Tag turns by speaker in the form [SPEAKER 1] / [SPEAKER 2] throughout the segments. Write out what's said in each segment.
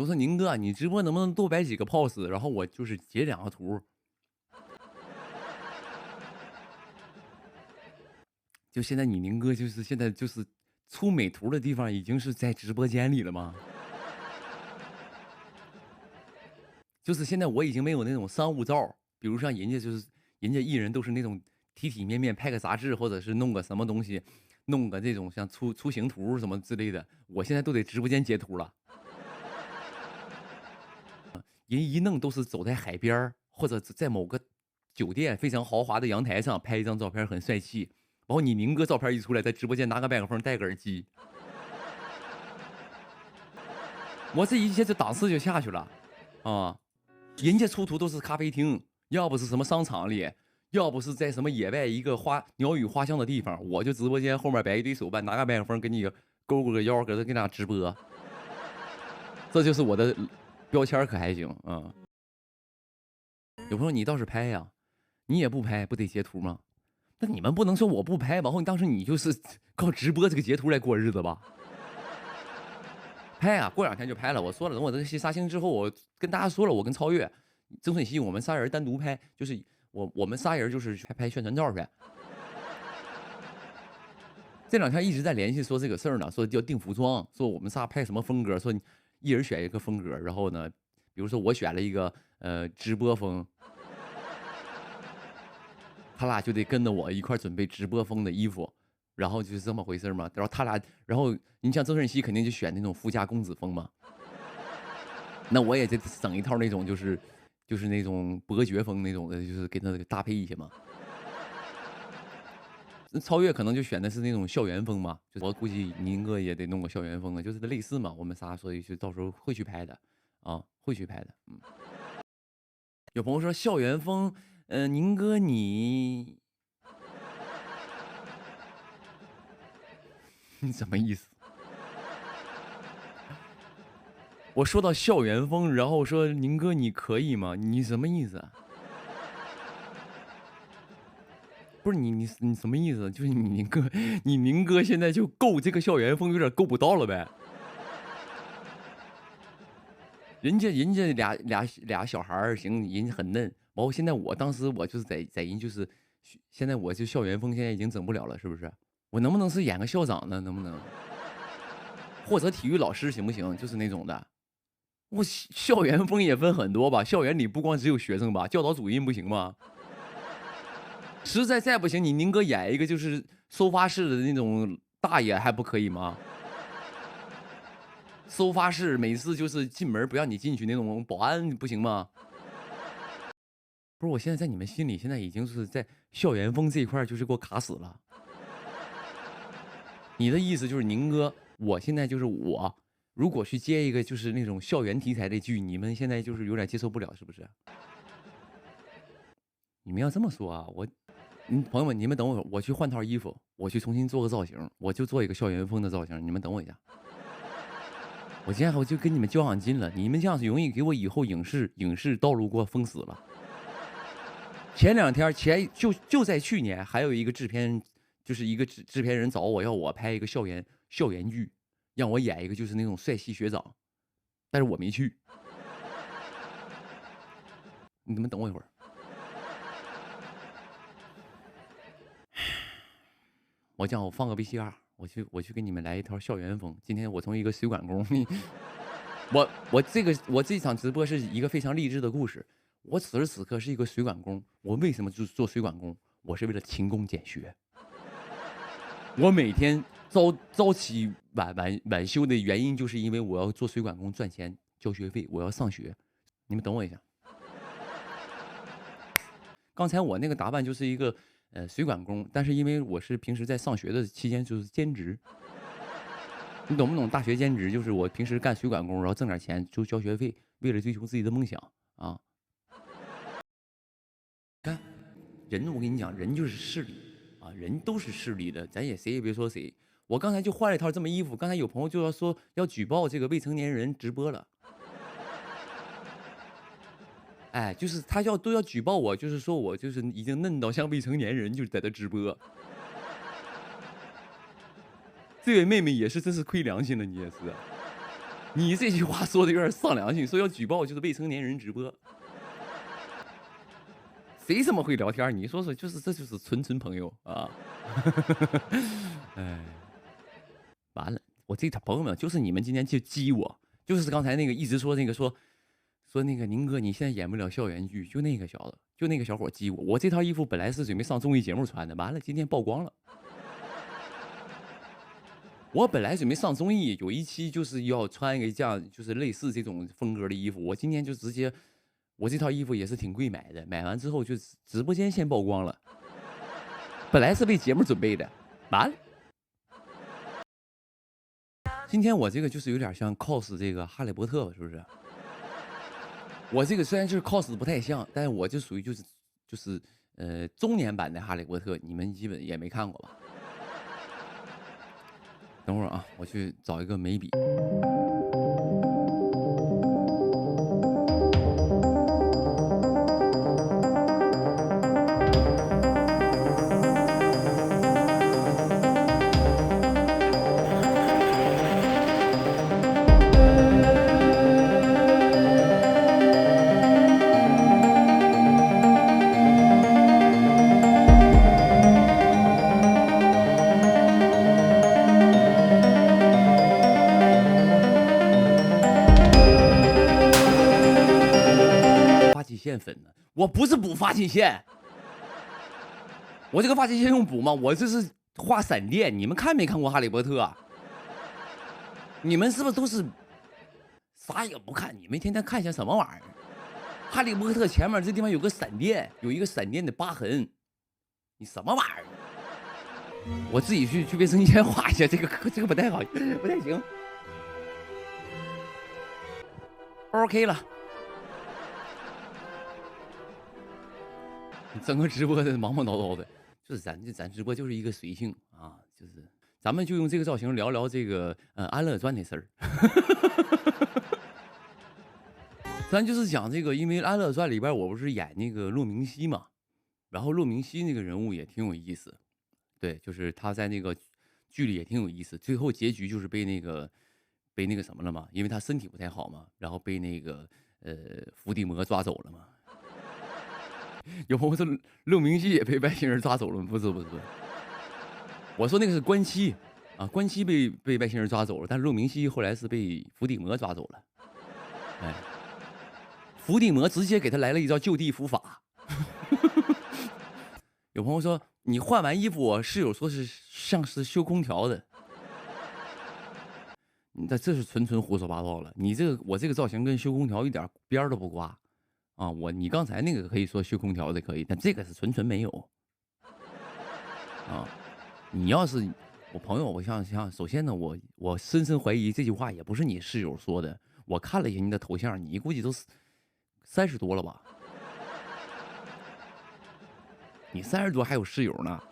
[SPEAKER 1] 我说宁哥，你直播能不能多摆几个 pose，然后我就是截两个图。就现在你宁哥就是现在就是出美图的地方已经是在直播间里了吗？就是现在我已经没有那种商务照，比如像人家就是人家艺人都是那种体体面面拍个杂志或者是弄个什么东西，弄个这种像出出行图什么之类的，我现在都得直播间截图了。人一弄都是走在海边或者在某个酒店非常豪华的阳台上拍一张照片，很帅气。然后你宁哥照片一出来，在直播间拿个麦克风，戴个耳机，我这一切这档次就下去了，啊！人家出图都是咖啡厅，要不是什么商场里，要不是在什么野外一个花鸟语花香的地方，我就直播间后面摆一堆手办，拿个麦克风给你勾勾个腰，搁这给你俩直播，这就是我的。标签可还行啊？有朋友你倒是拍呀，你也不拍，不得截图吗？那你们不能说我不拍，往后你当时你就是 靠直播这个截图来过日子吧？拍呀，过两天就拍了。我说了，等我这个戏杀青之后，我跟大家说了，我跟超越、曾舜晞，我们仨人单独拍，就是我我们仨人就是拍拍宣传照去。这两天一直在联系说这个事儿呢，说要定服装，说我们仨拍什么风格，说。一人选一个风格，然后呢，比如说我选了一个呃直播风，他俩就得跟着我一块准备直播风的衣服，然后就是这么回事嘛。然后他俩，然后你像曾舜晞肯定就选那种富家公子风嘛，那我也得整一套那种就是就是那种伯爵风那种的，就是给他搭配一下嘛。超越可能就选的是那种校园风嘛，就我估计宁哥也得弄个校园风啊，就是类似嘛。我们仨所以就到时候会去拍的，啊，会去拍的。嗯，有朋友说校园风，嗯，宁哥你 你什么意思？我说到校园风，然后说宁哥你可以吗？你什么意思？不是你你你什么意思？就是你宁哥，你宁哥现在就够这个校园风，有点够不到了呗。人家人家俩俩俩小孩儿行，人家很嫩。包括现在我当时我就是在在人就是，现在我就校园风现在已经整不了了，是不是？我能不能是演个校长呢？能不能？或者体育老师行不行？就是那种的。我校园风也分很多吧？校园里不光只有学生吧？教导主任不行吗？实在再不行，你宁哥演一个就是收发室的那种大爷还不可以吗？收发室每次就是进门不让你进去那种保安不行吗？不是，我现在在你们心里现在已经是在校园风这一块就是给我卡死了。你的意思就是宁哥，我现在就是我，如果去接一个就是那种校园题材的剧，你们现在就是有点接受不了，是不是？你们要这么说啊，我。嗯，朋友们，你们等我，我去换套衣服，我去重新做个造型，我就做一个校园风的造型。你们等我一下，我今天我就跟你们交上劲了。你们这样子容易给我以后影视影视道路给我封死了。前两天前就就在去年，还有一个制片，就是一个制制片人找我要我拍一个校园校园剧，让我演一个就是那种帅气学长，但是我没去。你们等我一会儿。我讲，我放个 VCR，我去，我去给你们来一套校园风。今天我从一个水管工，我我这个我这场直播是一个非常励志的故事。我此时此刻是一个水管工，我为什么就做水管工？我是为了勤工俭学。我每天早早起晚晚晚休的原因，就是因为我要做水管工赚钱交学费，我要上学。你们等我一下。刚才我那个打扮就是一个。呃，水管工，但是因为我是平时在上学的期间就是兼职，你懂不懂？大学兼职就是我平时干水管工，然后挣点钱就交学费，为了追求自己的梦想啊。看，人我跟你讲，人就是势利啊，人都是势利的，咱也谁也别说谁。我刚才就换了一套这么衣服，刚才有朋友就要说要举报这个未成年人直播了。哎，就是他要都要举报我，就是说我就是已经嫩到像未成年人，就是在这直播。这位妹妹也是，真是亏良心了，你也是。你这句话说的有点丧良心，说要举报就是未成年人直播。谁这么会聊天？你说说，就是这就是纯纯朋友啊！哎，完了，我这朋友们就是你们今天就激我，就是刚才那个一直说那个说说那个宁哥，你现在演不了校园剧，就那个小子，就那个小伙激我。我这套衣服本来是准备上综艺节目穿的，完了今天曝光了。我本来准备上综艺，有一期就是要穿一个这样，就是类似这种风格的衣服。我今天就直接。我这套衣服也是挺贵买的，买完之后就直播间先曝光了。本来是为节目准备的，完了。今天我这个就是有点像 cos 这个哈利波特，是不是？我这个虽然就是 cos 不太像，但是我就属于就是就是呃中年版的哈利波特，你们基本也没看过吧？等会儿啊，我去找一个眉笔。我不是补发际线，我这个发际线用补吗？我这是画闪电。你们看没看过《哈利波特》？你们是不是都是啥也不看？你们天天看些什么玩意儿？《哈利波特》前面这地方有个闪电，有一个闪电的疤痕。你什么玩意儿？我自己去去卫生间画一下，这个这个不太好，不太行。OK 了。整个直播的忙忙叨叨的，就是咱这咱直播就是一个随性啊，就是咱们就用这个造型聊聊这个呃《安乐传》的事儿。咱就是讲这个，因为《安乐传》里边我不是演那个骆明熙嘛，然后骆明熙那个人物也挺有意思，对，就是他在那个剧里也挺有意思，最后结局就是被那个被那个什么了嘛，因为他身体不太好嘛，然后被那个呃伏地魔抓走了嘛。有朋友说陆明熙也被外星人抓走了？不是不是，我说那个是关七啊，关七被被外星人抓走了，但是陆明熙后来是被伏地魔抓走了。哎，伏地魔直接给他来了一招就地伏法。有朋友说你换完衣服，我室友说是像是修空调的，那这是纯纯胡说八道了。你这个我这个造型跟修空调一点边都不挂。啊，我你刚才那个可以说修空调的可以，但这个是纯纯没有。啊，你要是我朋友，我想想，首先呢，我我深深怀疑这句话也不是你室友说的。我看了一下你的头像，你估计都三十多了吧？你三十多还有室友呢？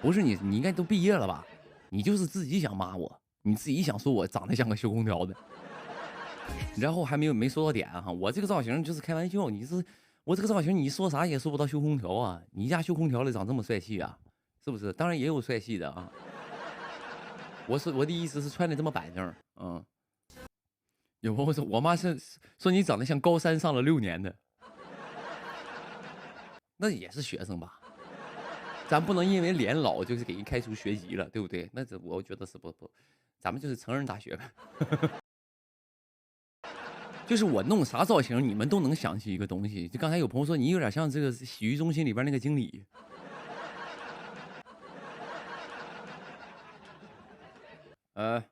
[SPEAKER 1] 不是你，你应该都毕业了吧？你就是自己想骂我，你自己想说我长得像个修空调的。然后还没有没说到点哈，我这个造型就是开玩笑，你是我这个造型，你说啥也说不到修空调啊，你家修空调的长这么帅气啊，是不是？当然也有帅气的啊，我是我的意思是穿的这么板正，嗯。有朋友说我妈是说你长得像高三上了六年的，那也是学生吧？咱不能因为脸老就是给人开除学籍了，对不对？那这我觉得是不不，咱们就是成人大学呗。就是我弄啥造型，你们都能想起一个东西。就刚才有朋友说你有点像这个洗浴中心里边那个经理。呃，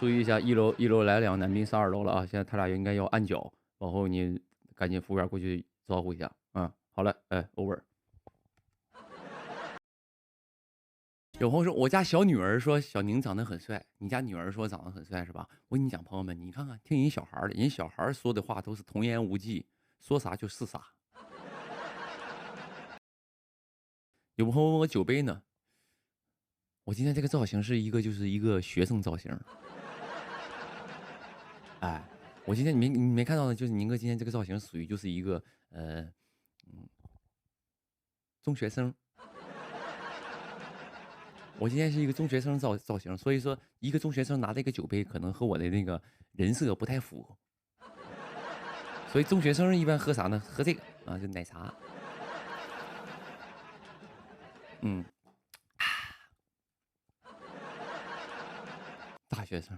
[SPEAKER 1] 注意一下，一楼一楼来两个男宾上二楼了啊！现在他俩应该要按脚，往后你赶紧服务员过去招呼一下嗯！好嘞，哎，over。有朋友说，我家小女儿说小宁长得很帅，你家女儿说长得很帅是吧？我跟你讲，朋友们，你看看听人小孩的，人小孩说的话都是童言无忌，说啥就是啥。有朋友问我酒杯呢，我今天这个造型是一个就是一个学生造型。哎，我今天你没你没看到的，就是宁哥今天这个造型属于就是一个呃嗯中学生。我今天是一个中学生造造型，所以说一个中学生拿着一个酒杯，可能和我的那个人设不太符。所以中学生一般喝啥呢？喝这个啊，就奶茶。嗯，大学生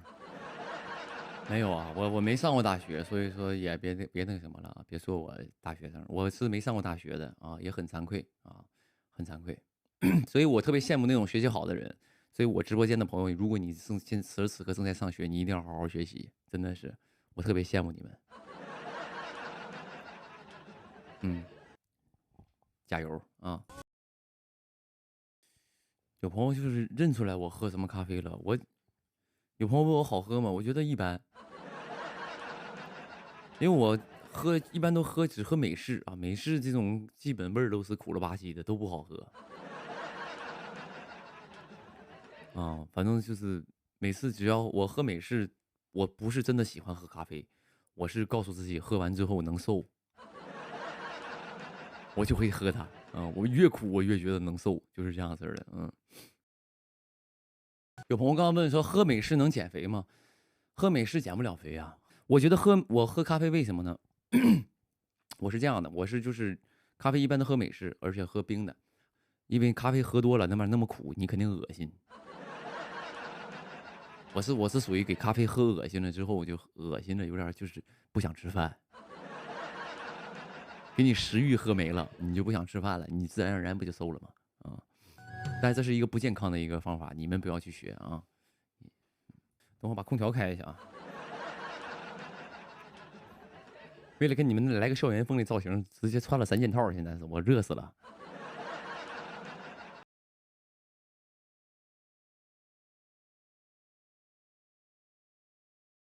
[SPEAKER 1] 没有啊，我我没上过大学，所以说也别别那个什么了啊，别说我大学生，我是没上过大学的啊，也很惭愧啊，很惭愧。所以我特别羡慕那种学习好的人。所以我直播间的朋友，如果你正现此时此刻正在上学，你一定要好好学习，真的是，我特别羡慕你们。嗯，加油啊！有朋友就是认出来我喝什么咖啡了。我有朋友问我好喝吗？我觉得一般，因为我喝一般都喝只喝美式啊，美式这种基本味儿都是苦了吧唧的，都不好喝。啊，反正就是每次只要我喝美式，我不是真的喜欢喝咖啡，我是告诉自己喝完之后能瘦。我就会喝它，嗯，我越苦我越觉得能瘦，就是这样式的，嗯。有朋友刚刚问说，喝美式能减肥吗？喝美式减不了肥啊。我觉得喝我喝咖啡为什么呢？我是这样的，我是就是咖啡一般都喝美式，而且喝冰的，因为咖啡喝多了那玩意那么苦，你肯定恶心。我是我是属于给咖啡喝恶心了之后，我就恶心了，有点就是不想吃饭。给你食欲喝没了，你就不想吃饭了，你自然而然不就瘦了吗？啊！但这是一个不健康的一个方法，你们不要去学啊！等会把空调开一下啊！为了给你们来个校园风的造型，直接穿了三件套，现在是我热死了。